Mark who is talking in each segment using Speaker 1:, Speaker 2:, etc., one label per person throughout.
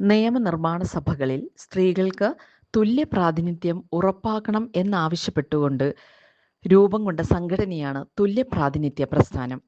Speaker 1: നിയമനിർമ്മാണ സഭകളിൽ സ്ത്രീകൾക്ക് തുല്യ പ്രാതിനിധ്യം ഉറപ്പാക്കണം എന്നാവശ്യപ്പെട്ടുകൊണ്ട് രൂപം കൊണ്ട സംഘടനയാണ് തുല്യ പ്രാതിനിധ്യ പ്രസ്ഥാനം.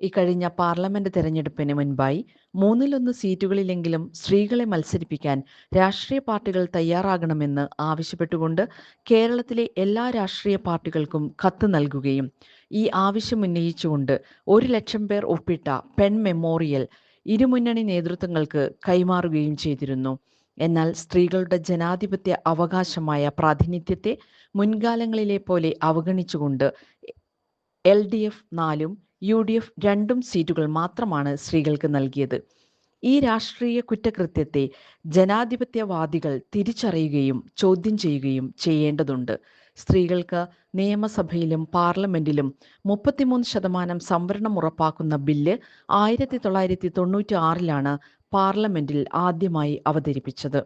Speaker 1: ഇക്കഴിഞ്ഞ പാർലമെന്റ് തെരഞ്ഞെടുപ്പിന് മുൻപായി മൂന്നിലൊന്ന് സീറ്റുകളിലെങ്കിലും സ്ത്രീകളെ മത്സരിപ്പിക്കാൻ രാഷ്ട്രീയ പാർട്ടികൾ തയ്യാറാകണമെന്ന് ആവശ്യപ്പെട്ടുകൊണ്ട് കേരളത്തിലെ എല്ലാ രാഷ്ട്രീയ പാർട്ടികൾക്കും കത്ത് നൽകുകയും ഈ ആവശ്യം ഉന്നയിച്ചുകൊണ്ട് ഒരു ലക്ഷം പേർ ഒപ്പിട്ട പെൺ മെമ്മോറിയൽ ഇരുമുന്നണി നേതൃത്വങ്ങൾക്ക് കൈമാറുകയും ചെയ്തിരുന്നു. എന്നാൽ സ്ത്രീകളുടെ ജനാധിപത്യ അവകാശമായ പ്രാതിനിധ്യത്തെ മുൻകാലങ്ങളിലെ പോലെ അവഗണിച്ചുകൊണ്ട് എൽ ഡി എഫ് നാലും യു ഡി എഫ് രണ്ടും സീറ്റുകൾ മാത്രമാണ് സ്ത്രീകൾക്ക് നൽകിയത്. ഈ രാഷ്ട്രീയ കുറ്റകൃത്യത്തെ ജനാധിപത്യവാദികൾ തിരിച്ചറിയുകയും ചോദ്യം ചെയ്യുകയും ചെയ്യേണ്ടതുണ്ട്. സ്ത്രീകൾക്ക് നിയമസഭയിലും പാർലമെന്റിലും മുപ്പത്തിമൂന്ന് ശതമാനം സംവരണം ഉറപ്പാക്കുന്ന ബില്ല് ആയിരത്തി തൊള്ളായിരത്തി തൊണ്ണൂറ്റി ആറിലാണ് പാർലമെന്റിൽ ആദ്യമായി അവതരിപ്പിച്ചത്.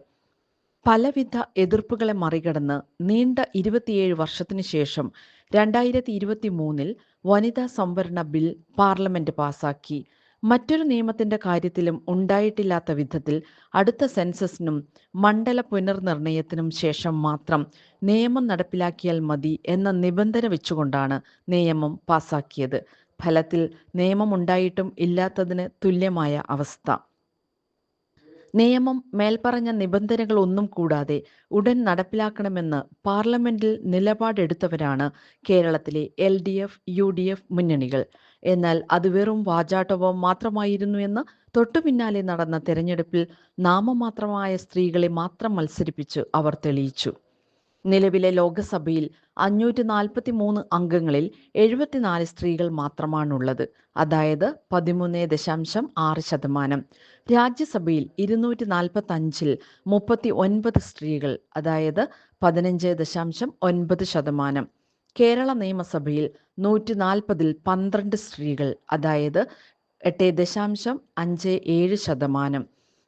Speaker 1: പലവിധ എതിർപ്പുകളെ മറികടന്ന് നീണ്ട ഇരുപത്തിയേഴ് വർഷത്തിനു ശേഷം രണ്ടായിരത്തി ഇരുപത്തി മൂന്നിൽ വനിതാ സംവരണ ബിൽ പാർലമെന്റ് പാസാക്കി. മറ്റൊരു നിയമത്തിന്റെ കാര്യത്തിലും ഉണ്ടായിട്ടില്ലാത്ത വിധത്തിൽ അടുത്ത സെൻസസിനും മണ്ഡല പുനർനിർണയത്തിനും ശേഷം മാത്രം നിയമം നടപ്പിലാക്കിയാൽ മതി എന്ന നിബന്ധന വെച്ചുകൊണ്ടാണ് നിയമം പാസാക്കിയത്. ഫലത്തിൽ നിയമം ഉണ്ടായിട്ടും ഇല്ലാത്തതിന് തുല്യമായ അവസ്ഥ. നിയമം മേൽപ്പറഞ്ഞ നിബന്ധനകൾ ഒന്നും കൂടാതെ ഉടൻ നടപ്പിലാക്കണമെന്ന് പാർലമെന്റിൽ നിലപാടെടുത്തവരാണ് കേരളത്തിലെ L D F U D F മുന്നണികൾ. എന്നാൽ അത് വെറും വാചാട്ടവും മാത്രമായിരുന്നു എന്ന് തൊട്ടു പിന്നാലെ നടന്ന തെരഞ്ഞെടുപ്പിൽ നാമമാത്രമായ സ്ത്രീകളെ മാത്രം മത്സരിപ്പിച്ച് അവർ തെളിയിച്ചു. നിലവിലെ ലോകസഭയിൽ അഞ്ഞൂറ്റി നാൽപ്പത്തി മൂന്ന് അംഗങ്ങളിൽ എഴുപത്തിനാല് സ്ത്രീകൾ മാത്രമാണുള്ളത്. അതായത് പതിമൂന്ന് ദശാംശം ആറ് ശതമാനം. രാജ്യസഭയിൽ ഇരുന്നൂറ്റി നാൽപ്പത്തി അഞ്ചിൽ മുപ്പത്തി ഒൻപത് സ്ത്രീകൾ അതായത് പതിനഞ്ച് ദശാംശം ഒൻപത് ശതമാനം. കേരള നിയമസഭയിൽ നൂറ്റി നാൽപ്പതിൽ പന്ത്രണ്ട് സ്ത്രീകൾ അതായത് എട്ട് ദശാംശം അഞ്ച് ഏഴ് ശതമാനം.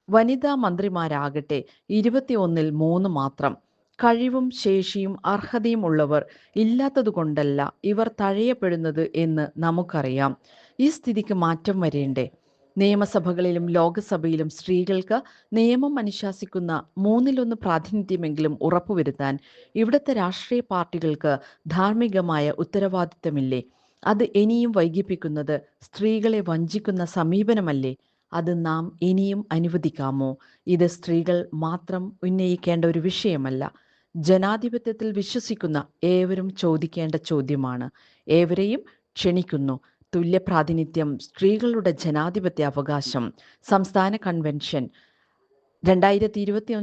Speaker 1: വനിതാ മന്ത്രിമാരാകട്ടെ ഇരുപത്തിയൊന്നിൽ മൂന്ന് മാത്രം. കഴിവും ശേഷിയും അർഹതയും ഉള്ളവർ ഇല്ലാത്തതുകൊണ്ടല്ല ഇവർ തഴയപ്പെടുന്നത് എന്ന് നമുക്കറിയാം. ഈ സ്ഥിതിക്ക് മാറ്റം വരേണ്ടേ? നിയമസഭകളിലും ലോകസഭയിലും സ്ത്രീകൾക്ക് നിയമം അനുശാസിക്കുന്ന മൂന്നിലൊന്ന് പ്രാതിനിധ്യമെങ്കിലും ഉറപ്പുവരുത്താൻ ഇവിടുത്തെ രാഷ്ട്രീയ പാർട്ടികൾക്ക് ധാർമ്മികമായ ഉത്തരവാദിത്തമില്ലേ? അത് ഇനിയും വൈകിപ്പിക്കുന്നത് സ്ത്രീകളെ വഞ്ചിക്കുന്ന സമീപനമല്ലേ? അത് നാം ഇനിയും അനുവദിക്കാമോ? ഇത് സ്ത്രീകൾ മാത്രം ഉന്നയിക്കേണ്ട ഒരു വിഷയമല്ല. ജനാധിപത്യത്തിൽ വിശ്വസിക്കുന്ന ഏവരും ചോദിക്കേണ്ട ചോദ്യമാണ്. ഏവരെയും ക്ഷണിക്കുന്നു. തുല്യ പ്രാതിനിധ്യം സ്ത്രീകളുടെ ജനാധിപത്യ അവകാശം സംസ്ഥാന കൺവെൻഷൻ. രണ്ടായിരത്തി ഇരുപത്തി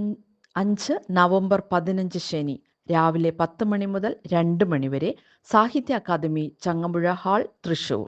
Speaker 1: അഞ്ച് നവംബർ പതിനഞ്ച് ശനി രാവിലെ പത്ത് മണി മുതൽ രണ്ട് മണിവരെ സാഹിത്യ അക്കാദമി ചങ്ങമ്പുഴ ഹാൾ തൃശൂർ.